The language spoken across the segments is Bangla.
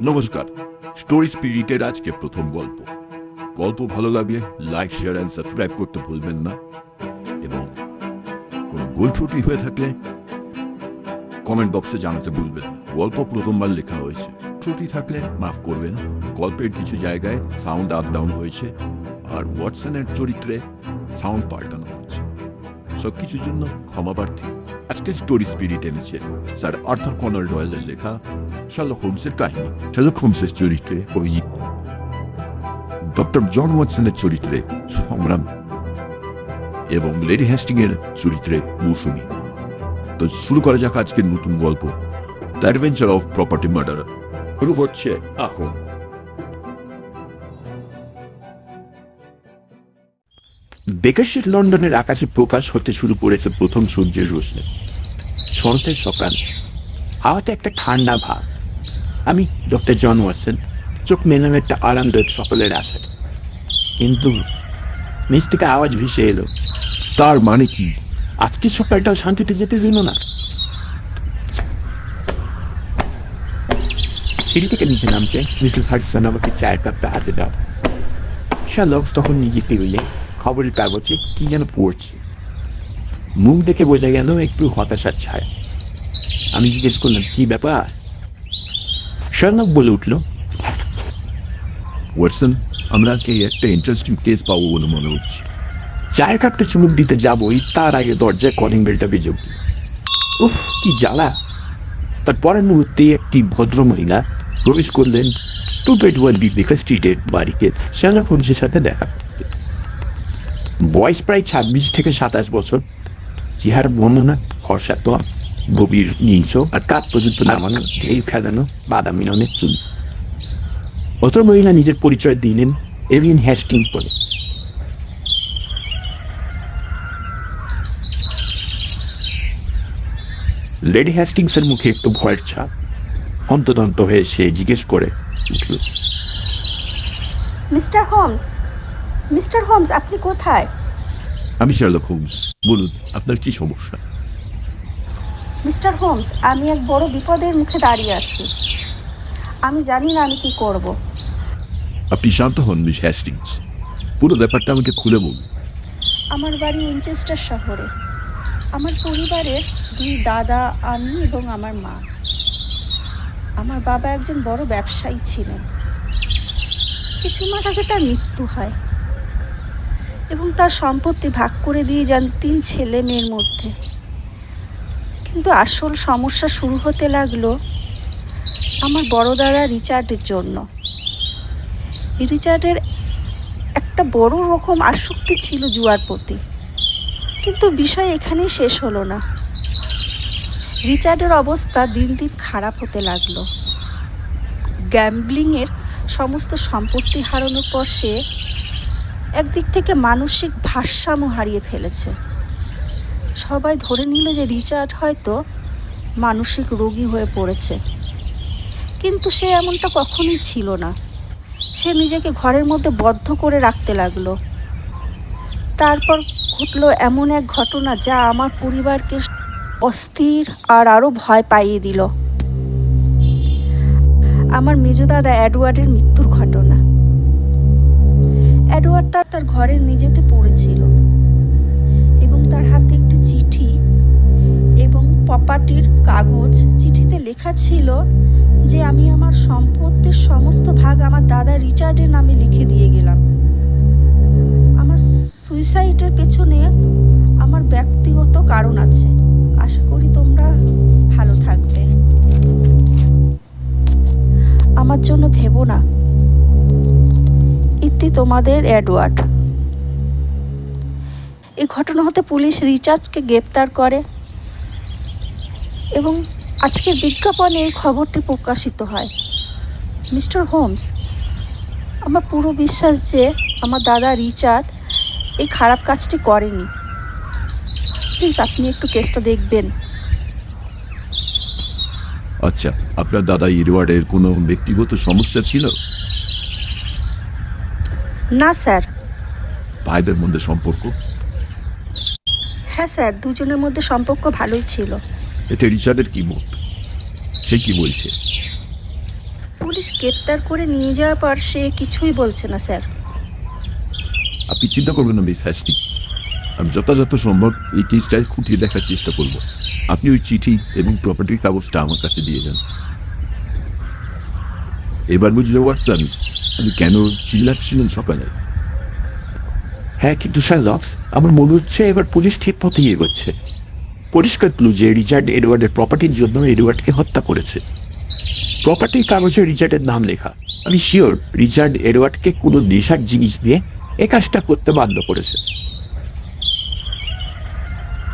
নমস্কার, স্টোরি স্পিরিটের আজকে প্রথম গল্প। গল্প ভালো লাগলে লাইক, শেয়ার অ্যান্ড সাবস্ক্রাইব করতে ভুলবেন না। এবং কোনো ভুল ত্রুটি হয়ে থাকলে কমেন্ট বক্সে জানাতে ভুলবেন গল্প প্রথমবার লেখা হয়েছে। ত্রুটি থাকলে মাফ করবেন। গল্পের কিছু জায়গায় সাউন্ড আপ ডাউন হয়েছে আর ওয়াটসনের চরিত্রে সাউন্ড পাল্টানো হয়েছে। সবকিছুর জন্য ক্ষমা প্রার্থী। আজকে স্টোরি স্পিরিট এনেছে। স্যার আর্থার কনার ডয়েলের লেখা শার্লক হোমসের কাহিনী। শার্লক হোমসের চরিত্রে অভিজিৎ ডক্টর জন ওয়াটসনের চরিত্রে সংগ্রাম এবং লেডি হ্যাস্টিং এর চরিত্রে মৌসুমি। তো শুরু করা যাক আজকের নতুন গল্প। The adventure of property murder. শুরু হচ্ছে এখন। বেকার লন্ডনের আকাশে প্রকাশ হতে শুরু করেছে প্রথম সূর্যের রোশনি। শরতের সকাল। হাওয়াতে একটা ঠান্ডা ভাব। আমি ডক্টর জন ওয়াটসন চোখ মেলাম একটা আরামদায়ক সকলের আশায়। কিন্তু নিচ থেকে আওয়াজ ভেসে এলো। তার মানে কি? আজকের সকালটাও শান্তিতে যেতে দিল না। সিঁড়ি থেকে নিচে নামতে মিসেস হাডসন আমাকে চায়ের কাপটা হাতে দাও। শালক তখন নিজে টেবিলে খবরের কাগজে কি যেন পড়ছে। মুখ দেখে বোঝা গেল একটু হতাশার ছায়া। আমি জিজ্ঞেস করলাম কি ব্যাপার? শালক বলে উঠল ওয়াটসন আমরা আজকে একটা ইন্টারেস্টিং কেস পাবো বলে মনে হচ্ছে। চায়ের কাপটা চুমুক দিতে যাবই তার আগে দরজায় কলিং বেলটা বেজে উঠল। উফ কি জ্বালা! তার পরের মুহূর্তে একটি ভদ্র মহিলা প্রবেশ করলেন টু বেড ওয়ান বি বেকার স্ট্রিটের বাড়িতে। শ্যালক হোমসের সাথে দেখা। বয়স প্রায় ছাব্বিশ থেকে সাতাশ বছর। চেহারা বর্ণনা ফর্সা তো গভীর নীলচ আর কাপ পর্যন্ত নামানো ঢেউ খেলানো বাদামি রঙের চুল। অত মহিলা নিজের পরিচয় দিলেন এভিন হ্যাস্টিংস বলে। লেডি হ্যাস্টিংসের মুখে একটু ভয়ের ছাপ। অন্তদন্ত হয়ে সে জিজ্ঞেস করে, উঠল? মিস্টার হোমস মিস্টার হোমস আপনি কোথায়? আমি শার্লক হোমস। বলুন আপনার কি সমস্যা? মিস্টার হোমস আমি এক বড় বিপদের মুখে দাঁড়িয়ে আছি। আমি জানি না আমি কি করব। আপনি শান্ত হন মিস হ্যাস্টিংস পুরো ব্যাপারটা আমাকে খুলে বলুন। আমার বাড়ি উইনচেস্টার শহরে। আমার পরিবারের দুই দাদা আমি এবং আমার মা। আমার বাবা একজন বড় ব্যবসায়ী ছিলেন। কিছু মাস আগে তার মৃত্যু হয়। এবং তার সম্পত্তি ভাগ করে দিয়ে যান তিন ছেলে মেয়ের মধ্যে। কিন্তু আসল সমস্যা শুরু হতে লাগল আমার বড় দাদা রিচার্ডের জন্য। রিচার্ডের একটা বড় রকম আসক্তি ছিল জুয়ার প্রতি। কিন্তু বিষয় এখানেই শেষ হলো না। রিচার্ডের অবস্থা দিন দিন খারাপ হতে লাগল। গ্যাম্বলিংয়ের সমস্ত সম্পত্তি হারানোর পর সে একদিক থেকে মানসিক ভারসাম্য হারিয়ে ফেলেছে। সবাই ধরে নিল যে রিচার্ড হয়তো মানসিক রোগী হয়ে পড়েছে। কিন্তু সে এমনটা কখনোই ছিল না। সে নিজেকে ঘরের মধ্যে বদ্ধ করে রাখতে লাগল। তারপর ঘটলো এমন এক ঘটনা যা আমার পরিবারকে অস্থির আর আরও ভয় পাইয়ে দিল। আমার মেজো দাদা অ্যাডওয়ার্ডের মৃত্যুর ঘটনা। অ্যাডওয়ার্ড তার তার ঘরের মেঝেতে পড়েছিল এবং তার হাতে একটি চিঠি এবং প্রপার্টির কাগজ। চিঠিতে লেখা ছিল যে, আমি আমার সম্পত্তির সমস্ত ভাগ আমার দাদা রিচার্ডের নামে লিখে দিয়ে গেলাম। আমার সুইসাইডের পেছনে আমার ব্যক্তিগত কারণ আছে। আশা করি তোমরা ভালো থাকবে। আমার জন্য ভেবো না। ইতি তোমাদের অ্যাডওয়ার্ড। এই ঘটনা হতে পুলিশ রিচার্ডকে গ্রেপ্তার করে এবং আজকে বিজ্ঞাপনে এই খবরটি প্রকাশিত হয়। মিস্টার হোমস, আমার পুরো বিশ্বাস যে আমার দাদা রিচার্ড এই খারাপ কাজটি করেনি। প্লিজ, আপনি একটু কেসটা দেখবেন। আচ্ছা আপনার দাদা ইরওয়ার্ডের কোনো ব্যক্তিগত সমস্যা ছিল? না স্যার। ভাইদের মধ্যে সম্পর্ক? হ্যাঁ স্যার দুজনের মধ্যে সম্পর্ক ভালোই ছিল। এতে রিচার্ডের কি মত? সে কি বলছে? পুলিশ গ্রেপ্তার করে নিয়ে যাওয়ার পর সে কিছুই বলছে না স্যার। আপনি চিন্তা করবেন না মিস হ্যাস্টিংস। আমি যথাযথ সম্ভব এই কেসটায় খুঁটিয়ে দেখার চেষ্টা করব। আপনি ওই চিঠি এবং প্রপার্টির কাগজটা আমার কাছে দিয়ে যান। এবার বুঝলে ওয়াটসন আপনি কেন চিল্লাচ্ছিলেন সকালে? হ্যাঁ কিন্তু শার্লক্স আমার মনে হচ্ছে এবার পুলিশ ঠিক পথে এগোচ্ছে। পরিষ্কার ক্লু যে রিচার্ড এডওয়ার্ডের প্রপার্টির জন্য এডওয়ার্ডকে হত্যা করেছে। প্রপার্টির কাগজে রিচার্ডের নাম লেখা। আমি শিওর রিচার্ড এডওয়ার্ডকে কোনো নেশার জিনিস দিয়ে এ কাজটা করতে বাধ্য করেছে।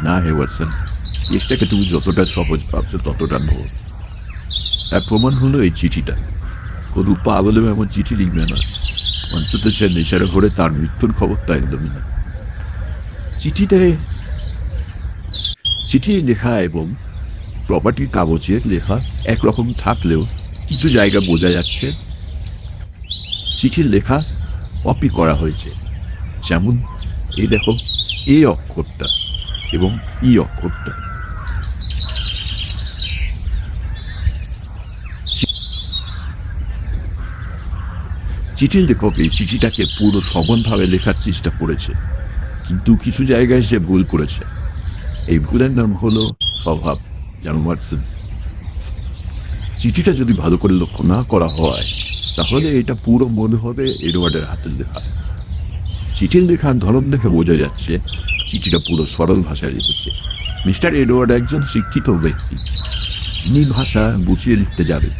না হে ওয়াটসন কেসটাকে তুমি যতটা সহজ ভাবছ ততটা নয় তার প্রমাণ হলো এই চিঠিটা কোনো পাগলেও এমন চিঠি লিখবে না। অন্তত সে নেশার ঘরে তার মৃত্যুর খবরটা একদমই না। চিঠিতে চিঠি লেখা এবং প্রপার্টির কাগজে লেখা একরকম থাকলেও কিছু জায়গা বোঝা যাচ্ছে। চিঠির লেখা কপি করা হয়েছে। যেমন এই দেখো এ অক্ষরটা এবং ই অক্ষরটা। চিঠির লেখক চিঠিটাকে পুরো সমানভাবে লেখার চেষ্টা করেছে। কিন্তু কিছু জায়গায় সে ভুল করেছে। এই ভুলের নাম হলো স্বভাব, যেন ওয়াটসন। চিঠিটা যদি ভালো করে লক্ষ্য না করা হয়, তাহলে এটা পুরো মনে হবে এডওয়ার্ডের হাতের লেখা। চিঠির লেখার ধরন দেখে বোঝা যাচ্ছে চিঠিটা পুরো সরল ভাষায় লিখেছে। মিস্টার এডওয়ার্ড একজন শিক্ষিত ব্যক্তি। তিনি ভাষা বুঝিয়ে লিখতে যাবেন।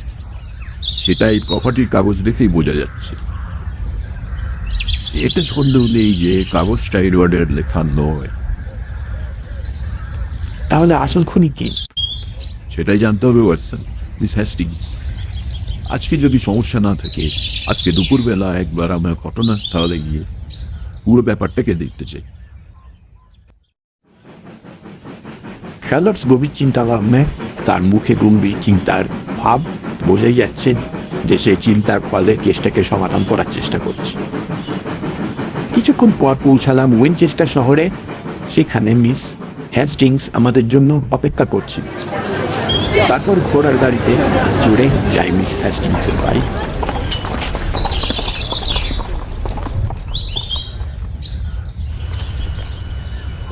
সেটা এই প্রপার্টির কাগজ দেখেই বোঝা যাচ্ছে। এতে সন্দেহ নেই যে কাগজটা এডওয়ার্ডের লেখা নয়। তাহলে আসল খুনি কি? সেটাই জানতে হবে ওয়াটসন। মিস হ্যাস্টিংস আজকে যদি সমস্যা না থাকে আজকে দুপুরবেলা একবার আমরা ঘটনাস্থলে গিয়ে পুরো ব্যাপারটাকে দেখতে চাই। শার্লটস গভীর চিন্তা ভাবনায় তার মুখে গম্ভীর চিন্তার ভাব বোঝাই যাচ্ছে যে চিন্তার ফলে কেসটাকে সমাধান করার চেষ্টা করছে। কিছুক্ষণ পর পৌঁছালাম উইনচেস্টার শহরে। সেখানে মিস হ্যাস্টিংস আমাদের জন্য অপেক্ষা করছে তারপর ঘোড়ার গাড়িতে চড়ে যাই মিস হ্যাস্টিংসের বাড়ি।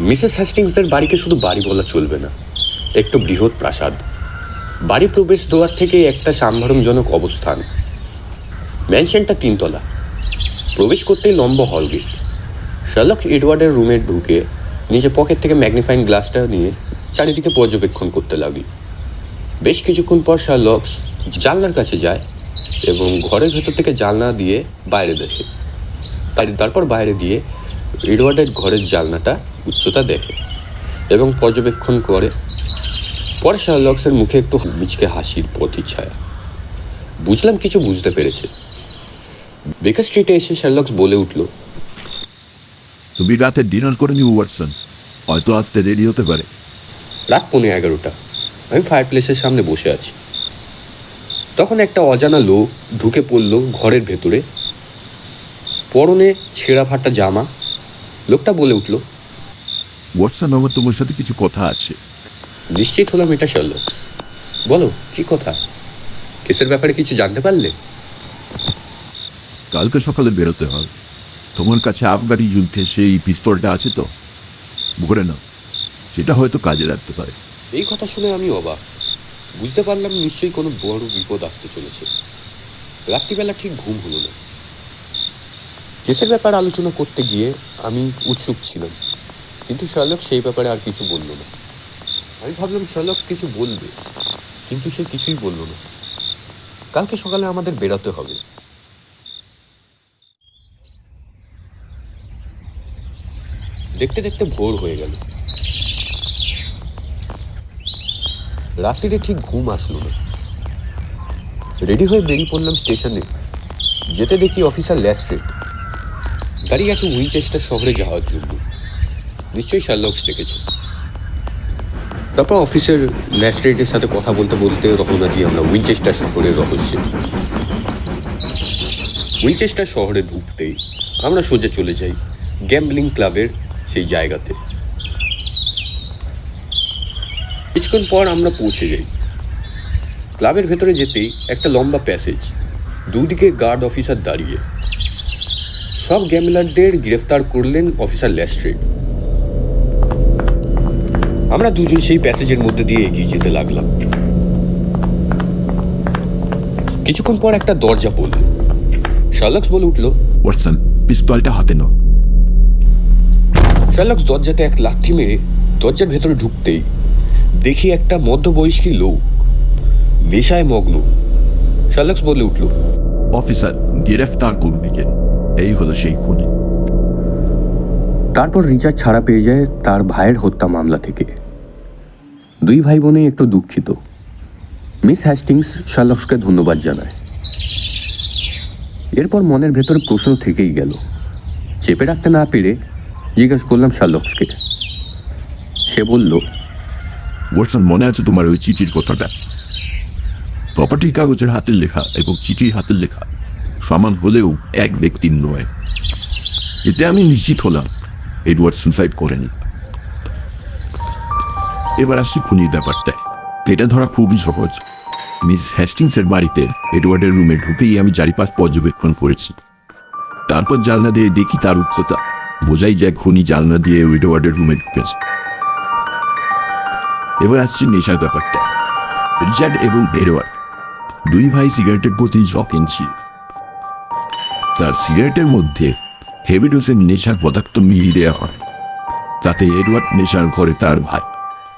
মিসেস হ্যাস্টিংসদের বাড়িকে শুধু বাড়ি বলা চলবে না, একটু বৃহৎ প্রাসাদ। বাড়ি প্রবেশ দ্বার থেকে একটা সাম্ভারমজনক অবস্থান। ম্যানশনটা তিনতলা। প্রবেশ করতেই লম্বা হল গেট শার্লক এডওয়ার্ডের রুমে ঢুকে নিজের পকেট থেকে ম্যাগনিফাইং গ্লাসটা নিয়ে চারিদিকে পর্যবেক্ষণ করতে লাগল। বেশ কিছুক্ষণ পর শার্লক জানলার কাছে যায় এবং ঘরের ভেতর থেকে জানলা দিয়ে বাইরে দেখে। তারপর বাইরে দিয়ে এডওয়ার্ডের ঘরের জানলাটা উচ্চতা দেখে এবং পর্যবেক্ষণ করে পরে শার্লক্সের মুখে একটু মিচকে হাসির প্রতিচ্ছায়া বুঝলাম কিছু বুঝতে পেরেছে। বেকার স্ট্রিটে এসে শার্লক্স বলে উঠল তুমি রাতে ডিনার করে নিও ওয়াটসন। হয়তো আসতে রেডি হতে পারে। রাত পৌনে এগারোটা। আমি ফায়ার প্লেসের সামনে বসে আছি। তখন একটা অজানা লোক ঢুকে পড়ল ঘরের ভেতরে। পরনে ছেঁড়া ফাটা জামা। লোকটা বলে উঠল ওয়াটসন আমার তোমার সাথে কিছু কথা আছে। নিশ্চিত হলাম এটা শার্লক বলো কি কথা? কেসের ব্যাপারে কিছু জানতে পারলে? কালকে সকালে বেরোতে হবে তোমার কাছে আফগানি যুদ্ধে সেই পিস্তলটা আছে তো? ভরে নাও সেটা হয়তো কাজে লাগতে পারে। এই কথা শুনে আমি অবাক। বুঝতে পারলাম নিশ্চয়ই কোনো বড় বিপদ আসতে চলেছে। রাত্রিবেলা ঠিক ঘুম হলো না। কেসের ব্যাপারে আলোচনা করতে গিয়ে আমি উৎসুক ছিলাম। কিন্তু শার্লক সেই ব্যাপারে আর কিছু বলল না। আমি ভাবলাম শার্লক কিছু বলবে, কিন্তু সে কিছুই বলল না। কালকে সকালে আমাদের বেরোতে হবে। দেখতে দেখতে ভোর হয়ে গেল। রাত্রিরে ঠিক ঘুম আসলো না। রেডি হয়ে বেরিয়ে পড়লাম স্টেশনে। যেতে দেখি অফিসার ল্যাস্ট্রেট। গাড়ি গেছে উইনচেস্টার শহরে যাওয়ার জন্য। নিশ্চয়ই শার্লক্স দেখেছে। তারপর অফিসের ল্যাস্ট্রেটের সাথে কথা বলতে বলতে রওনা দিই আমরা উইনচেস্টার শহরের রহস্যে উইনচেস্টার শহরে ঢুকতেই আমরা সোজা চলে যাই গ্যাম্বলিং ক্লাবের সেই জায়গাতে। কিছুক্ষণ পর আমরা পৌঁছে যাই। ক্লাবের ভেতরে যেতেই একটা লম্বা প্যাসেজ, দুদিকে গার্ড অফিসার দাঁড়িয়ে। সব গ্যামলারদের গ্রেফতার করলেন অফিসার ল্যাস্ট্রেড আমরা দুজন সেই প্যাসেজের মধ্যে দিয়ে এগিয়ে যেতে লাগলাম। কিছুক্ষণ পর একটা দরজা পড়ল শার্লক্স বলে উঠল ওয়াটসন পিস্তলটা হাতে নাও। শার্লক্স দরজাতে এক লাথি মেরে দরজার ভেতরে ঢুকতেই দেখি একটা মধ্যবয়স্কী লোক নেশায় মগ্ন। শার্লক্স বলে উঠল অফিসার গ্রেফতার করুন একে। এই হলো সেই খুনি। তারপর রিচার্ড ছাড়া পেয়ে যায় তার ভাইয়ের হত্যা মামলা থেকে। দুই ভাই বোনেই একটু দুঃখিত। মিস হ্যাস্টিংস শার্লক্সকে ধন্যবাদ জানায়। এরপর মনের ভেতরে প্রশ্ন থেকেই গেল, চেপে রাখতে না পেরে জিজ্ঞেস করলাম শার্লক্সকে সে বলল ওয়াটসন মনে আছে তোমার ওই চিঠির কথাটা? প্রপার্টি কাগজের হাতের লেখা এবং চিঠির হাতের লেখা সমান হলেও এক ব্যক্তির নয়। এতে আমি নিশ্চিত হলাম, এডওয়ার্ড সুসাইড করেনি। এবার আসছি খুনির ব্যাপারটা এটা ধরা খুবই সহজ। মিস হ্যাস্টিংসের বাড়িতে এডওয়ার্ডের রুমে ঢুকেই আমি চারিপাশ পর্যবেক্ষণ করেছি। তারপর জানলা দিয়ে দেখি তার উচ্চতা। বোঝাই যায় খুনি জানলা দিয়ে এডওয়ার্ডের রুমে ঢুকেছে। এবার আসছে নেশার ব্যাপারটা রিচার্ড এবং এডওয়ার্ড, দুই ভাই সিগারেটের প্রতি শখিন ছিল তার সিগারেটের মধ্যে হেভি ডোজের নেশার পদার্থ মিলিয়ে দেওয়া হয়। তাতে এডওয়ার্ড নেশার ঘরে তার ভাই।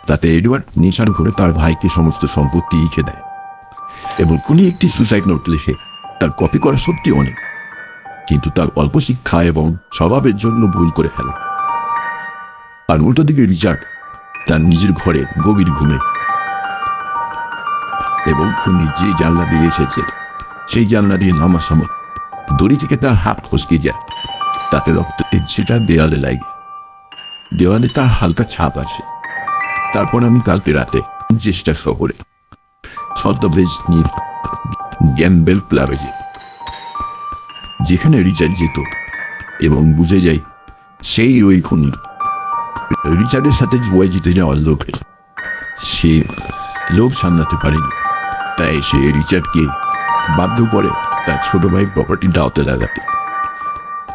তাতে এডওয়ার্ড নেশার ঘরে তার ভাইকে সমস্ত সম্পত্তি লিখে দেয় এবং কোনি একটি সুসাইড নোট লিখে তার কপি করা সত্যি অনেক, কিন্তু তার অল্প শিক্ষা এবং স্বভাবের জন্য ভুল করে ফেলে। আর উল্টো দিকে রিচার্ড তার নিজের ঘরে গভীর ঘুমে। এবং খুনি যে জানলা দিয়ে এসেছে, সেই জানলা দিয়ে নামার সময় দড়ি থেকে তার হাত খসকে যায়, তাতে রক্তের সেটা দেয়ালে লাগে। দেওয়ালে তার হালকা ছাপ আছে। তারপর আমি কালকে রাতে চেষ্টা শহরে ছদ্মবেশ নিয়ে গ্যাম্বেল ক্লাবে যেখানে রিচার্ড যেত এবং বুঝে যাই সেই ওই খুনি রিচার্ডের সাথে জুয়াই জিতে যাওয়ার লোভে সে লোভ সামলাতে পারেনি। তাই সে রিচার্ডকে বাধ্য করে তার ছোট ভাই প্রপার্টি দাওতে লাগাতে।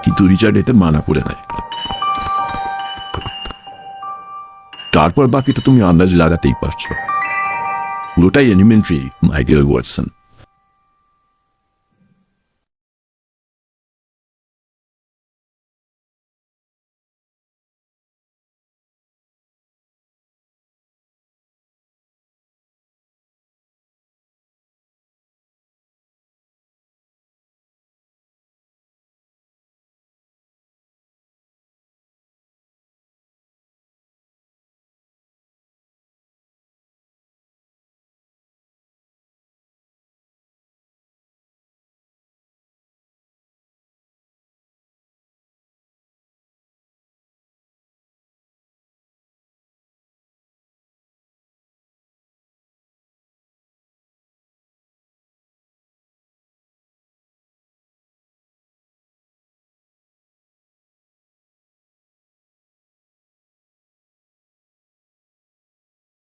কিন্তু রিচার্ড এতে মানা করে দেয়। তারপর বাকিটা তুমি আন্দাজ লাগাতেই পারছ। পুরোটাই এলিমেন্টারি মাইকেল ওয়াটসন।